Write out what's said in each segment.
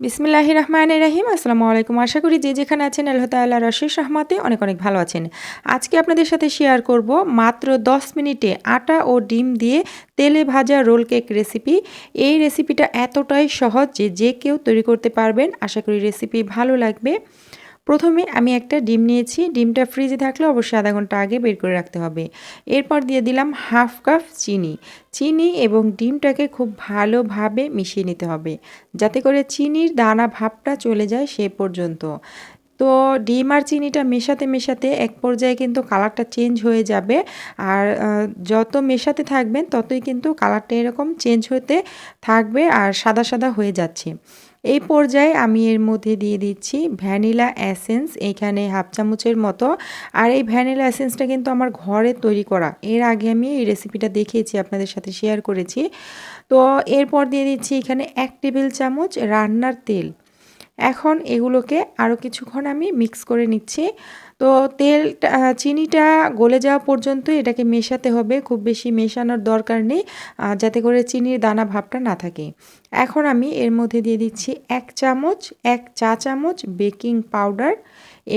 বিসমিল্লাহ রহমান রাহিম আসসালামু আলাইকুম আশা করি যে যেখানে আছেন আল্লাহ তাল্লাহ রশিদ রহমাতে অনেক অনেক ভালো আছেন। আজকে আপনাদের সাথে শেয়ার করব মাত্র 10 মিনিটে আটা ও ডিম দিয়ে তেলে ভাজা রোল কেক রেসিপি এই রেসিপিটা এতটাই সহজ যে যে কেউ তৈরি করতে পারবেন। আশা করি রেসিপি ভালো লাগবে। প্রথমে আমি একটা ডিম নিয়েছি, ডিমটা ফ্রিজে থাকলে অবশ্যই আধা ঘণ্টা আগে বের করে রাখতে হবে। এরপর দিয়ে দিলাম হাফ কাপ চিনি। চিনি এবং ডিমটাকে খুব ভালোভাবে মিশিয়ে নিতে হবে, যাতে করে চিনির দানা ভাবটা চলে যায় সে পর্যন্ত। তো ডিম আর চিনিটা মেশাতে মেশাতে এক পর্যায়ে কিন্তু কালারটা চেঞ্জ হয়ে যাবে আর যত মেশাতে থাকবেন ততই কিন্তু কালারটা এরকম চেঞ্জ হতে থাকবে আর সাদা সাদা হয়ে যাচ্ছে। এই পর্যায়ে আমি এর মধ্যে দিয়ে দিচ্ছি ভ্যানিলা অ্যাসেন্স এখানে হাফ চামচের মতো। আর এই ভ্যানিলা অ্যাসেন্সটা কিন্তু আমার ঘরে তৈরি করা। এর আগে আমি এই রেসিপিটা দেখিয়েছি, আপনাদের সাথে শেয়ার করেছি। তো এরপর দিয়ে দিচ্ছি এখানে এক টেবিল চামচ রান্নার তেল। এখন এগুলোকে আরও কিছুক্ষণ আমি মিক্স করে নিচ্ছি। তো তেলটা চিনিটা গলে যাওয়া পর্যন্ত এটাকে মেশাতে হবে, খুব বেশি মেশানোর দরকার নেই যাতে করে চিনির দানা ভাবটা না থাকে। এখন আমি এর মধ্যে দিয়ে দিচ্ছি এক চামচ, এক চা চামচ বেকিং পাউডার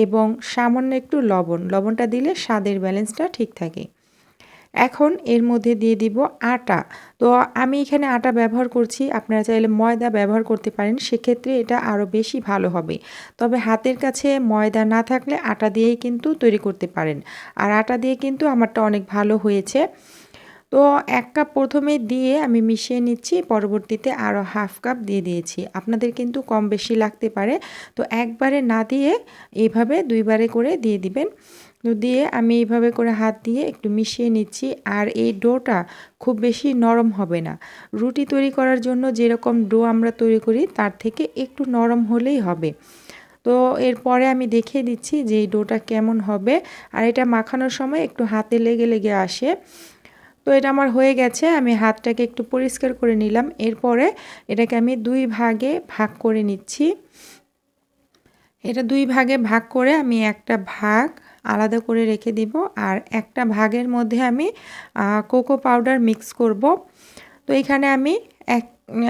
এবং সামান্য একটু লবণ। লবণটা দিলে স্বাদের ব্যালেন্সটা ঠিক থাকে। এখন এর মধ্যে দিয়ে দিব আটা। তো আমি এখানে আটা ব্যবহার করছি, আপনারা চাইলে ময়দা ব্যবহার করতে পারেন, সেক্ষেত্রে এটা আরও বেশি ভালো হবে। তবে হাতের কাছে ময়দা না থাকলে আটা দিয়েই কিন্তু তৈরি করতে পারেন। আর আটা দিয়ে কিন্তু আমারটা অনেক ভালো হয়েছে। তো এক কাপ প্রথমে দিয়ে আমি মিশিয়ে নিচ্ছি, পরবর্তীতে আরও হাফ কাপ দিয়ে দিয়েছি। আপনাদের কিন্তু কম বেশি লাগতে পারে। তো একবারে না দিয়ে এইভাবে দুইবারে করে দিয়ে দিবেন। দিয়ে আমি এইভাবে করে হাত দিয়ে একটু মিশিয়ে নিচ্ছি আর এই ডোটা খুব বেশি নরম হবে না। রুটি তৈরি করার জন্য যেরকম ডো আমরা তৈরি করি তার থেকে একটু নরম হলেই হবে। তো এরপরে আমি দেখিয়ে দিচ্ছি যে এই ডোটা কেমন হবে আর এটা মাখানোর সময় একটু হাতে লেগে লেগে আসে। তো এটা আমার হয়ে গেছে, আমি হাতটাকে একটু পরিষ্কার করে নিলাম। এরপরে এটাকে আমি দুই ভাগে ভাগ করে নিচ্ছি। এটা দুই ভাগে ভাগ করে আমি একটা ভাগ আলাদা করে রেখে দিব। আর একটা ভাগের মধ্যে আমি কোকো পাউডার মিক্স করব। তো এখানে আমি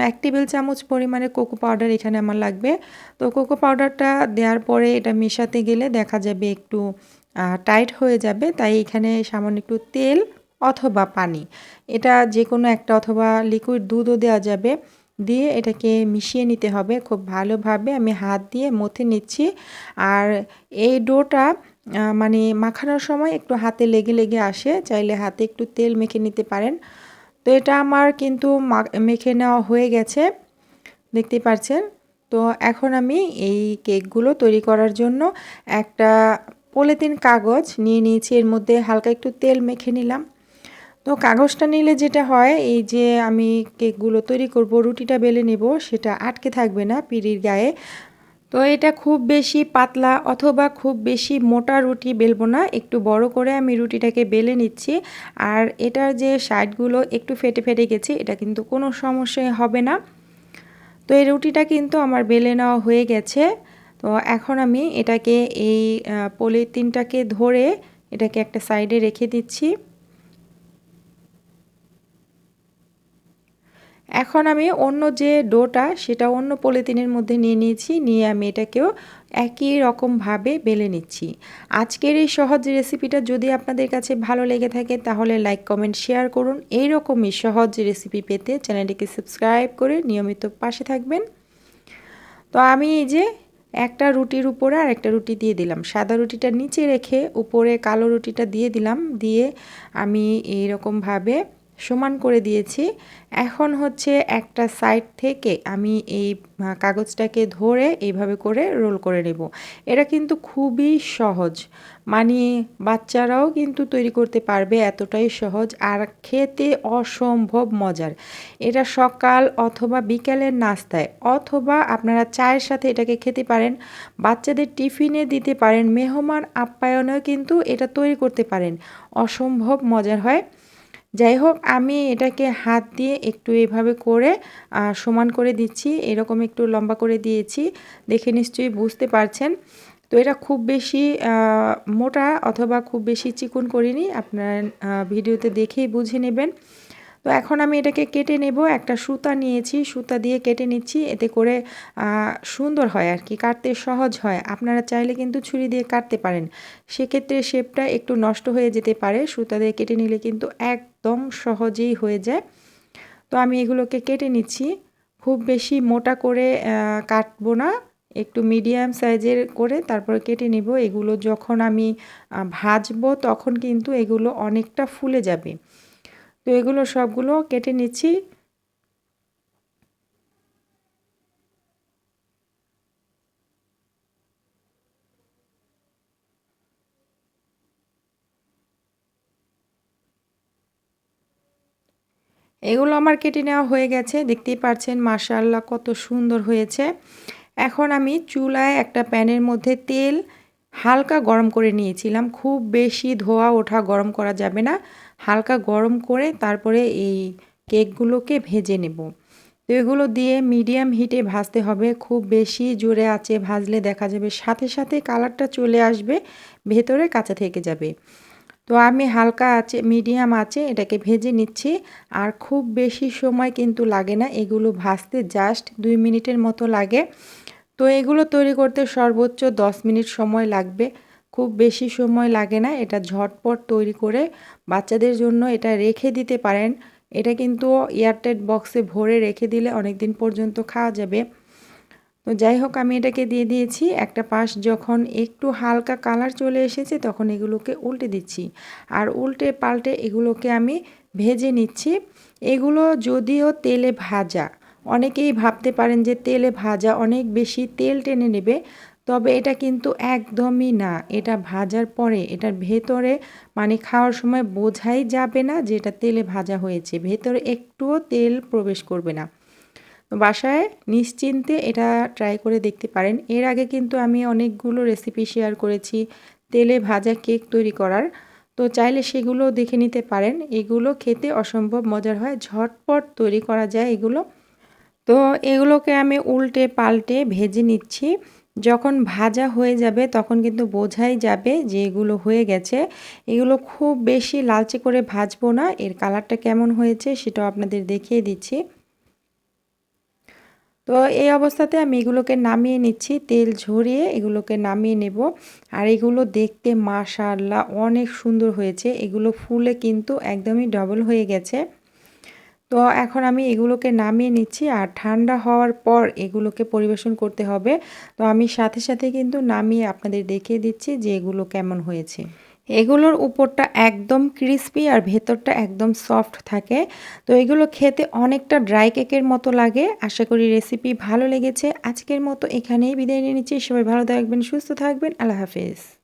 এক টেবিল চামচ পরিমাণে কোকো পাউডার এখানে আমার লাগবে। তো কোকো পাউডারটা দেওয়ার পরে এটা মেশাতে গেলে দেখা যাবে একটু টাইট হয়ে যাবে। তাই এখানে সামান্য একটু তেল অথবা পানি। এটা যে কোনো একটা অথবা লিকুইড দুধও দেওয়া যাবে। দিয়ে এটাকে মিশিয়ে নিতে হবে। খুব ভালোভাবে আমি হাত দিয়ে মথে নিচ্ছি। আর এই ডোটা মানে মাখানোর সময় একটু হাতে লেগে লেগে আসে, চাইলে হাতে একটু তেল মেখে নিতে পারেন। তো এটা আমার কিন্তু মেখে নেওয়া হয়ে গেছে দেখতে পাচ্ছেন তো এখন আমি এই কেকগুলো তৈরি করার জন্য একটা পলিথিন কাগজ নিয়ে নিয়েছি, এর মধ্যে হালকা একটু তেল মেখে নিলাম। তো কাগজটা নিলে যেটা হয়, এই যে আমি কেকগুলো তৈরি করব, রুটিটা বেলে নেব, সেটা আটকে থাকবে না পিড়ির গায়ে। তো এটা খুব বেশি পাতলা অথবা খুব বেশি মোটা রুটি বেলবো না। একটু বড় করে আমি রুটিটাকে বেলে নিচ্ছি। আর এটার যে সাইডগুলো একটু ফেটে ফেটে গেছে, এটা কিন্তু কোনো সমস্যাই হবে না। তো এই রুটিটা কিন্তু আমার বেলে নেওয়া হয়ে গেছে। তো এখন আমি এটাকে এই পলিথিনটাকে ধরে এটাকে একটা সাইডে রেখে দিচ্ছি। এখন আমি অন্য যে ডোটা, সেটা অন্য পলিথিনের মধ্যে নিয়ে নিয়েছি, নিয়ে আমি এটাকেও একই রকমভাবে বেলে নিচ্ছি। আজকের এই সহজ রেসিপিটা যদি আপনাদের কাছে ভালো লেগে থাকে, তাহলে লাইক, কমেন্ট, শেয়ার করুন। এই রকমই সহজ রেসিপি পেতে চ্যানেলটিকে সাবস্ক্রাইব করে নিয়মিত পাশে থাকবেন। তো আমি এই যে একটা রুটির উপরে আর একটা রুটি দিয়ে দিলাম। সাদা রুটিটা নিচে রেখে উপরে কালো রুটিটা দিয়ে দিলাম। দিয়ে আমি এই এইরকমভাবে সমান করে দিয়েছি। এখন হচ্ছে একটা সাইড থেকে আমি এই কাগজটাকে ধরে এইভাবে করে রোল করে নেব। এটা কিন্তু খুবই সহজ। মানে বাচ্চারাও কিন্তু তৈরি করতে পারবে এতটাই সহজ আর খেতে অসম্ভব মজার। এটা সকাল অথবা বিকেলের নাস্তায় অথবা আপনারা চায়ের সাথে এটাকে খেতে পারেন, বাচ্চাদের টিফিনে দিতে পারেন, মেহমান আপ্যায়নেও কিন্তু এটা তৈরি করতে পারেন। অসম্ভব মজার হয়। যাই হোক আমি এটাকে হাত দিয়ে একটু এভাবে করে সমান করে দিচ্ছি। এরকম একটু লম্বা করে দিয়েছি। দেখে নিশ্চয়ই বুঝতে পারছেন। তো এটা খুব বেশি মোটা অথবা খুব বেশি চিকুন করিনি। আপনার ভিডিওতে দেখেই বুঝে নেবেন। তো এখন আমি এটাকে কেটে নেব। একটা সুতা নিয়েছি। সুতা দিয়ে কেটে নিচ্ছি। এতে করে সুন্দর হয় আর কি। কাটতে সহজ হয়। আপনারা চাইলে কিন্তু ছুরি দিয়ে কাটতে পারেন। সেক্ষেত্রে শেপটা একটু নষ্ট হয়ে যেতে পারে। সুতা দিয়ে কেটে নিলে কিন্তু একদম সহজেই হয়ে যায়। তো আমি এগুলোকে কেটে নিচ্ছি। খুব বেশি মোটা করে কাটবো না। একটু মিডিয়াম সাইজের করে তারপরে কেটে নেব। এগুলো যখন আমি ভাজবো তখন কিন্তু এগুলো অনেকটা ফুলে যাবে। তো এগুলো সবগুলো কেটে নিচ্ছি। এগুলো আমার কেটে নেওয়া হয়ে গেছে। দেখতেই পাচ্ছেন মাশাল্লাহ কত সুন্দর হয়েছে। এখন আমি চুলায় একটা প্যানের মধ্যে তেল হালকা গরম করে নিয়েছিলাম। খুব বেশি ধোয়া ওঠা গরম করা যাবে না। হালকা গরম করে তারপরে এই কেকগুলোকে ভেজে নেব। তো এগুলো দিয়ে মিডিয়াম হিটে ভাজতে হবে। খুব বেশি জোরে আছে ভাজলে দেখা যাবে সাথে সাথে কালারটা চলে আসবে, ভেতরে কাঁচা থেকে যাবে। তো আমি হালকা আছে মিডিয়াম আছে, এটাকে ভেজে নিচ্ছি। আর খুব বেশি সময় কিন্তু লাগে না, এগুলো ভাজতে জাস্ট দুই মিনিটের মতো লাগে। তো এগুলো তৈরি করতে সর্বোচ্চ 10 মিনিট সময় লাগবে। খুব বেশি সময় লাগে না, এটা ঝটপট তৈরি করে বাচ্চাদের জন্য এটা রেখে দিতে পারেন। এটা কিন্তু এয়ারটাইট বক্সে ভরে রেখে দিলে অনেক দিন পর্যন্ত খাওয়া যাবে। তো যাই হোক, আমি এটাকে দিয়ে দিয়েছি। একটা পাশ যখন একটু হালকা কালার চলে এসেছে, তখন এগুলোকে উল্টে দিচ্ছি। আর উল্টে পাল্টে এগুলোকে আমি ভেজে নিচ্ছি। এগুলো যদিও তেলে ভাজা, অনেকেই ভাবতে পারেন যে তেলে ভাজা অনেক বেশি তেল টেনে নেবে, তবে এটা কিন্তু একদমই না। এটা ভাজার পরে, এটার ভেতরে মানে খাওয়ার সময় বোঝাই যাবে না যে এটা তেলে ভাজা হয়েছে। ভেতরে একটুও তেল প্রবেশ করবে না। বাসায় নিশ্চিন্তে এটা ট্রাই করে দেখতে পারেন। এর আগে কিন্তু আমি অনেকগুলো রেসিপি শেয়ার করেছি, তেলে ভাজা কেক তৈরি করার। তো চাইলে সেগুলো দেখে নিতে পারেন। এগুলো খেতে অসম্ভব মজার হয়, ঝটপট তৈরি করা যায় এগুলো। তো এগুলোকে আমি উল্টে পাল্টে ভেজে নিচ্ছি। যখন ভাজা হয়ে যাবে তখন কিন্তু বোঝাই যাবে যে এগুলো হয়ে গেছে। এগুলো খুব বেশি লালচে করে ভাজবো না। এর কালারটা কেমন হয়েছে সেটাও আপনাদের দেখিয়ে দিচ্ছি। তো এই অবস্থাতে আমি এগুলোকে নামিয়ে নিচ্ছি। তেল ঝরিয়ে এগুলোকে নামিয়ে নেব। আর এগুলো দেখতে মাশাল্লাহ অনেক সুন্দর হয়েছে। এগুলো ফুলে কিন্তু একদমই ডবল হয়ে গেছে। তো এখন আমি এগুলোকে নামিয়ে নিচ্ছি আর ঠান্ডা হওয়ার পর এগুলোকে পরিবেশন করতে হবে। তো আমি সাথে সাথে কিন্তু নামিয়ে আপনাদের দেখিয়ে দিচ্ছি যে এগুলো কেমন হয়েছে। এগুলোর উপরটা একদম ক্রিসপি আর ভেতরটা একদম সফট থাকে। তো এগুলো খেতে অনেকটা ড্রাই কেকের মতো লাগে। আশা করি রেসিপি ভালো লেগেছে। আজকের মতো এখানেই বিদায় নিয়ে নিচ্ছি। সবাই ভালো থাকবেন, সুস্থ থাকবেন। আল্লাহ হাফেজ।